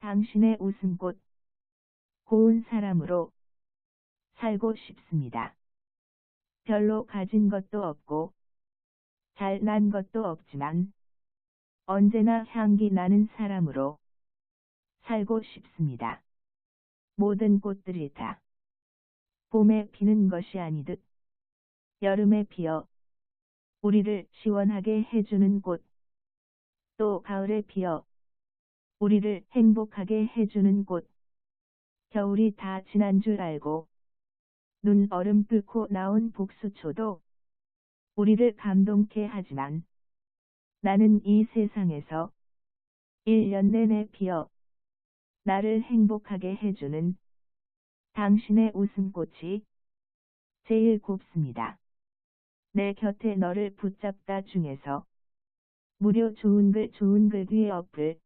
당신의 웃음꽃, 고운 사람으로 살고 싶습니다. 별로 가진 것도 없고, 잘난 것도 없지만, 언제나 향기 나는 사람으로 살고 싶습니다. 모든 꽃들이 다 봄에 피는 것이 아니듯 여름에 피어 우리를 시원하게 해주는 꽃, 또 가을에 피어 우리를 행복하게 해주는 꽃, 겨울이 다 지난 줄 알고 눈 얼음 뚫고 나온 복수초도 우리를 감동케 하지만 나는 이 세상에서 1년 내내 피어 나를 행복하게 해주는 당신의 웃음꽃이 제일 곱습니다. 내 곁에 너를 붙잡다 중에서 무료 좋은 글 좋은 글 위에 어플